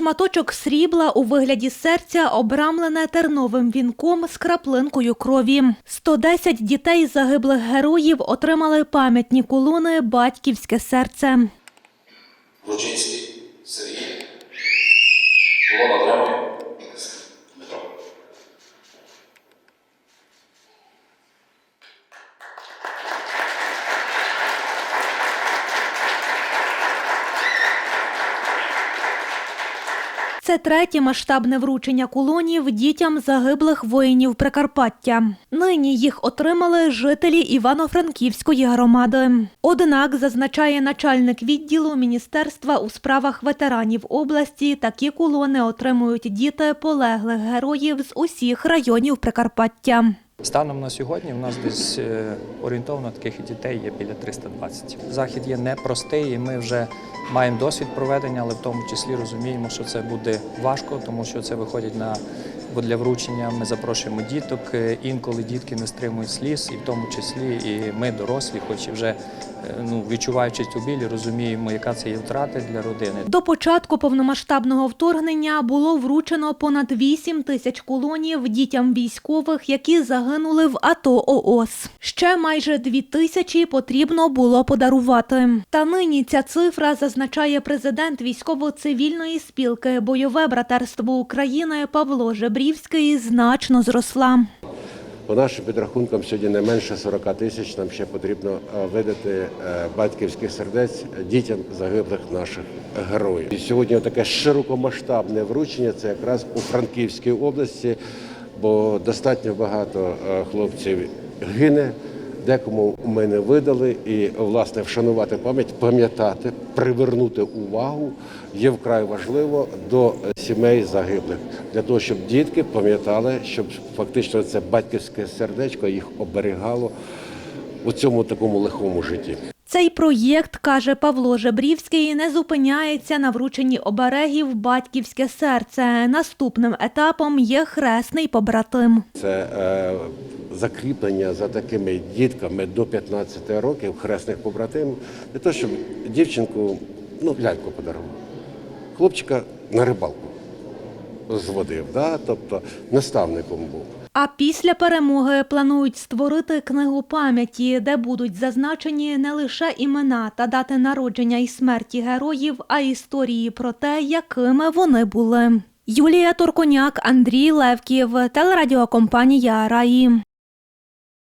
Шматочок срібла у вигляді серця обрамлене терновим вінком з краплинкою крові. 110 дітей загиблих героїв отримали пам'ятні колони Батьківське серце. Лучинський Сергій. Колона отримує Це третє масштабне вручення кулонів дітям загиблих воїнів Прикарпаття. Нині їх отримали жителі Івано-Франківської громади. Однак, зазначає начальник відділу Міністерства у справах ветеранів області, такі кулони отримують діти полеглих героїв з усіх районів Прикарпаття. Станом на сьогодні у нас десь е, орієнтовно таких дітей є біля 320. Захід є непростий, і ми вже маємо досвід проведення, але в тому числі розуміємо, що це буде важко, тому що це виходить на бо для вручення. Ми запрошуємо діток. е, Інколи дітки не стримують сліз, і в тому числі і ми, дорослі, хоч і вже ну, відчуваючи цю біль, розуміємо, яка це є втрата для родини. До початку повномасштабного вторгнення було вручено понад 8 тисяч колонів дітям військових, які загинули в АТО ООС. Ще майже 2 тисячі потрібно було подарувати. Та нині ця цифра зазначає президент військово-цивільної спілки Бойове братерство України Павло Жебрівський значно зросла. По нашим підрахункам, сьогодні не менше 40 тисяч нам ще потрібно е, видати е, батьківських сердець дітям загиблих наших героїв. І сьогодні таке широкомасштабне вручення це якраз у Франківській області, бо достатньо багато е, хлопців гине. Декому ми не видали, і власне вшанувати пам'ять, пам'ятати, привернути увагу є вкрай важливо до сімей загиблих для того, щоб дітки пам'ятали, щоб фактично це батьківське сердечко їх оберігало у цьому такому лихому житті. Цей проєкт, каже Павло Жебрівський, не зупиняється на врученні оберегів батьківське серце. Наступним етапом є хресний побратим. Це е, закріплення за такими дітками до 15 років хресних побратимів для того, щоб дівчинку ну, ляльку подарував. Хлопчика на рибалку зводив, да? тобто наставником був. А після перемоги планують створити книгу пам'яті, де будуть зазначені не лише імена та дати народження і смерті героїв, а історії про те, якими вони були. Юлія Турконяк, Андрій Левків, телерадіокомпанія Раї.